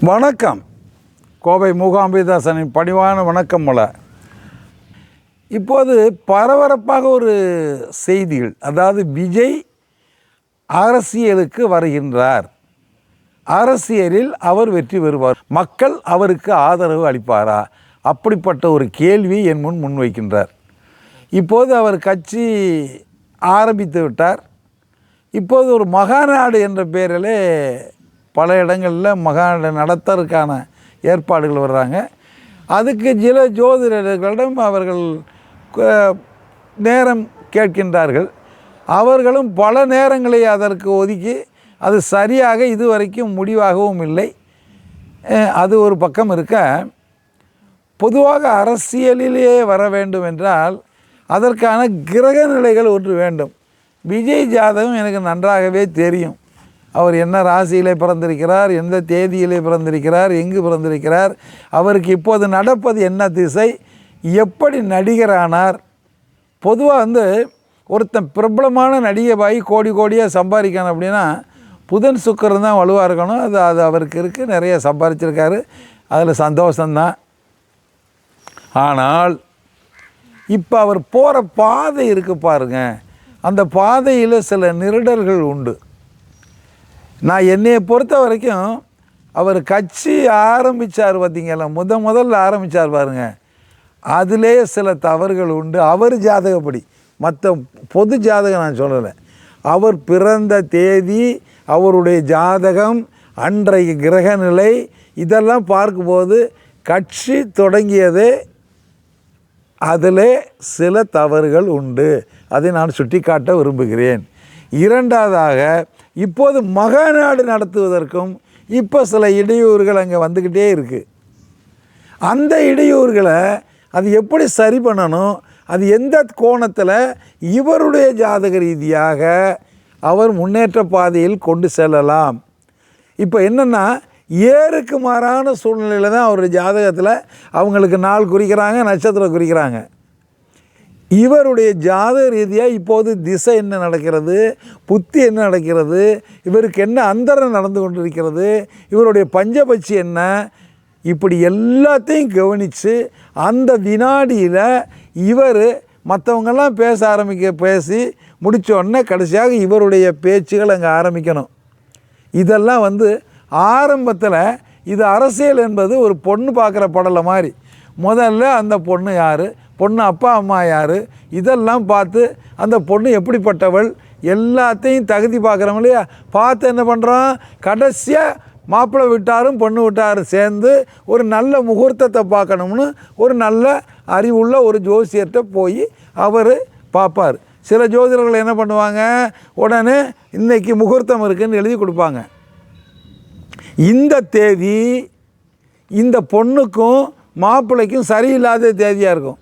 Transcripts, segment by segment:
வணக்கம். கோவை மூகாம்பிதாசனின் பணிவான வணக்கம் மல இப்போது பரபரப்பாக ஒரு செய்திகள் அதாவது விஜய் அரசியலுக்கு வருகின்றார். அரசியலில் அவர் வெற்றி பெறுவார். மக்கள் அவருக்கு ஆதரவு அளிப்பாரா? அப்படிப்பட்ட ஒரு கேள்வி என் முன் முன்வைக்கின்றார். இப்போது அவர் கட்சி ஆரம்பித்து விட்டார். இப்போது ஒரு மகாநாடு என்ற பெயரிலே பல இடங்களில் மகாநாடு நடத்துறதுக்கான ஏற்பாடுகள் வர்றாங்க. அதுக்கு சில ஜோதிடர்களிடம் அவர்கள் நேரம் கேட்கின்றார்கள். அவர்களும் பல நேரங்களை அதற்கு ஒதுக்கி அது சரியாக இதுவரைக்கும் முடிவாகவும் இல்லை. அது ஒரு பக்கம் இருக்க பொதுவாக அரசியலிலேயே வர வேண்டும் என்றால் அதற்கான கிரக நிலைகள் ஒன்று வேண்டும். விஜய் ஜாதகம் எனக்கு நன்றாகவே தெரியும். அவர் என்ன ராசியிலே பிறந்திருக்கிறார் எந்த தேதியிலே பிறந்திருக்கிறார் எங்கு பிறந்திருக்கிறார் அவருக்கு இப்போது நடப்பது என்ன திசை எப்படி நடிகரானார்? பொதுவாக வந்து ஒருத்தன் பிரபலமான நடிகைபாய் கோடி கோடியாக சம்பாதிக்கணும் அப்படின்னா புதன் சுக்கரன் தான் வலுவாக இருக்கணும். அது அது அவருக்கு இருக்குது நிறைய சம்பாதிச்சிருக்காரு. அதில் சந்தோஷந்தான் ஆனால் இப்போ அவர் போகிற பாதை இருக்கு பாருங்க. அந்த பாதையில் சில நிருடர்கள் உண்டு. நான் என்னையை பொறுத்த வரைக்கும் அவர் கட்சி ஆரம்பித்தார் பார்த்தீங்களா? முத முதல்ல ஆரம்பித்தார் பாருங்க. அதிலே சில தவறுகள் உண்டு. அவர் ஜாதகப்படி. மற்ற பொது ஜாதகம் நான் சொல்லலை. அவர் பிறந்த தேதி அவருடைய ஜாதகம் அன்றைய கிரகநிலை இதெல்லாம் பார்க்கும்போது கட்சி தொடங்கியதே அதில் சில தவறுகள் உண்டு. அதை நான் சுட்டிக்காட்ட விரும்புகிறேன். இரண்டாவதாக இப்போது மகாநாடு நடத்துவதற்கும் இப்போ சில இடையூறுகள் அங்கே வந்துக்கிட்டே இருக்குது அந்த இடையூறுகளை அது எப்படி சரி பண்ணணும்? அது எந்த கோணத்தில் இவருடைய ஜாதக ரீதியாக அவர் முன்னேற்ற பாதையில் கொண்டு செல்லலாம்? இப்போ என்னென்னா ஏருக்கு மாறான சூழ்நிலையில் தான் அவருடைய ஜாதகத்தில் அவங்களுக்கு நாள் குறிக்கிறாங்க நட்சத்திரம் குறிக்கிறாங்க. இவருடைய ஜாத ரீதியாக இப்போது திசை என்ன நடக்கிறது? புத்தி என்ன நடக்கிறது? இவருக்கு என்ன அந்தரம் நடந்து கொண்டிருக்கிறது? இவருடைய பஞ்சபட்சி என்ன? இப்படி எல்லாத்தையும் கவனித்து அந்த வினாடியில் இவர் மற்றவங்கெல்லாம் பேச ஆரம்பிக்க பேசி முடித்தோடனே கடைசியாக இவருடைய பேச்சுகள் அங்கே ஆரம்பிக்கணும். இதெல்லாம் வந்து ஆரம்பத்தில் இது அரசியல் என்பது ஒரு பொண்ணு பார்க்குற படலை மாதிரி. முதல்ல அந்த பொண்ணு யார்? பொண்ணு அப்பா அம்மா யார்? இதெல்லாம் பார்த்து அந்த பொண்ணு எப்படிப்பட்டவள்? எல்லாத்தையும் தகுதி பார்க்குறோம் இல்லையா? பார்த்து என்ன பண்ணுறோம் கடைசியாக மாப்பிள்ளை விட்டாரும் பொண்ணு விட்டாரும் சேர்ந்து ஒரு நல்ல முகூர்த்தத்தை பார்க்கணும்னு ஒரு நல்ல அறிவுள்ள ஒரு ஜோசியர்கிட்ட போய் அவர் பார்ப்பார். சில ஜோதிடர்கள் என்ன பண்ணுவாங்க? உடனே இன்றைக்கி முகூர்த்தம் இருக்குதுன்னு எழுதி கொடுப்பாங்க. இந்த தேதி இந்த பொண்ணுக்கும் மாப்பிள்ளைக்கும் சரியில்லாத தேதியாக இருக்கும்.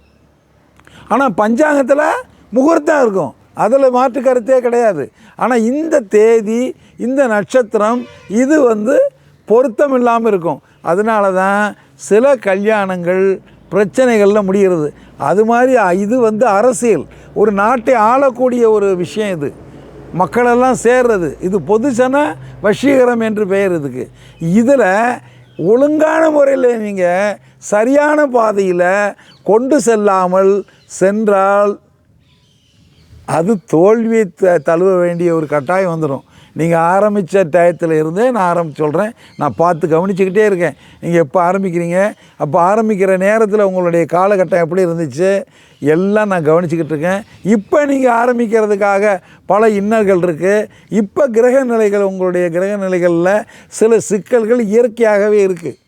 ஆனால் பஞ்சாங்கத்தில் முகூர்த்தம் இருக்கும். அதில் மாற்று கருத்தே கிடையாது. ஆனால் இந்த தேதி இந்த நட்சத்திரம் இது வந்து பொருத்தம் இல்லாமல் இருக்கும். அதனால தான் சில கல்யாணங்கள் பிரச்சனைகளில் முடிகிறது. அது மாதிரி இது வந்து அரசியல். ஒரு நாட்டை ஆளக்கூடிய ஒரு விஷயம் இது. மக்களெல்லாம் சேர்றது. இது பொதுஜன வசீகரம் என்று பெயர் இதுக்கு. இதில் ஒழுங்கான முறையில் நீங்கள் சரியான பாதையில் கொண்டு செல்லாமல் சென்றால் அது தோல்வியை த தழுவ வேண்டிய ஒரு கட்டாயம் வந்துடும் நீங்கள் ஆரம்பித்த டயத்தில் இருந்தே நான் ஆரம்பிச்சு சொல்கிறேன் நான் பார்த்து கவனிச்சுக்கிட்டே இருக்கேன். நீங்கள் எப்போ ஆரம்பிக்கிறீங்க? அப்போ ஆரம்பிக்கிற நேரத்தில் உங்களுடைய காலகட்டம் எப்படி இருந்துச்சு? எல்லாம் நான் கவனிச்சுக்கிட்டு இருக்கேன். இப்போ நீங்கள் ஆரம்பிக்கிறதுக்காக பல இன்னல்கள் இருக்குது இப்போ கிரக நிலைகள் உங்களுடைய கிரக நிலைகளில் சில சிக்கல்கள் இயற்கையாகவே இருக்குது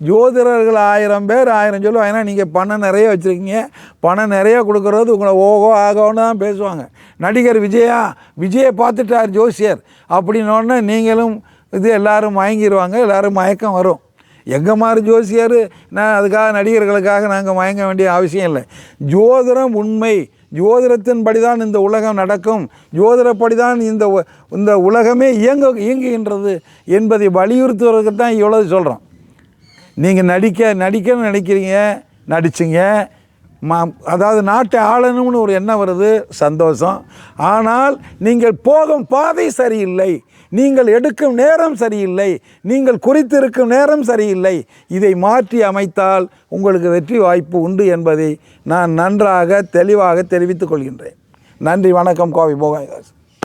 ஜோதிடர்கள் ஆயிரம் பேர் ஆயிரம் சொல்லுவாங்க. ஏன்னா நீங்கள் பணம் நிறைய வச்சுருக்கீங்க. பணம் நிறைய கொடுக்குறது உங்களை ஓகோ ஆகோன்னு தான் பேசுவாங்க. நடிகர் விஜயா விஜயை பார்த்துட்டார் ஜோசியர். அப்படின்னோடனே நீங்களும் இது எல்லாரும் மயங்கிடுவாங்க எல்லோரும் மயக்கம் வரும். எங்கள் மாதிரி ஜோசியர்? நான் அதுக்காக நடிகர்களுக்காக நாங்கள் மயங்க வேண்டிய அவசியம் இல்லை. ஜோதிடம் உண்மை. ஜோதிடத்தின்படி தான் இந்த உலகம் நடக்கும். ஜோதிடப்படி தான் இந்த இந்த உலகமே இயங்க இயங்குகின்றது என்பதை வலியுறுத்துவதற்கு தான் இவ்வளவு சொல்கிறோம் நீங்கள் நடிக்க நடிக்கணும்னு நினைக்கிறீங்க நடிச்சிங்க. மா அதாவது நாட்டை ஆளணும்னு ஒரு எண்ணம் வருது சந்தோஷம். ஆனால் நீங்கள் போகும் பாதை சரியில்லை. நீங்கள் எடுக்கும் நேரம் சரியில்லை. நீங்கள் குறித்திருக்கும் நேரம் சரியில்லை. இதை மாற்றி அமைத்தால் உங்களுக்கு வெற்றி வாய்ப்பு உண்டு என்பதை நான் நன்றாக தெளிவாக தெரிவித்துக் கொள்கின்றேன். நன்றி வணக்கம் கோவை போகாயதாஸ்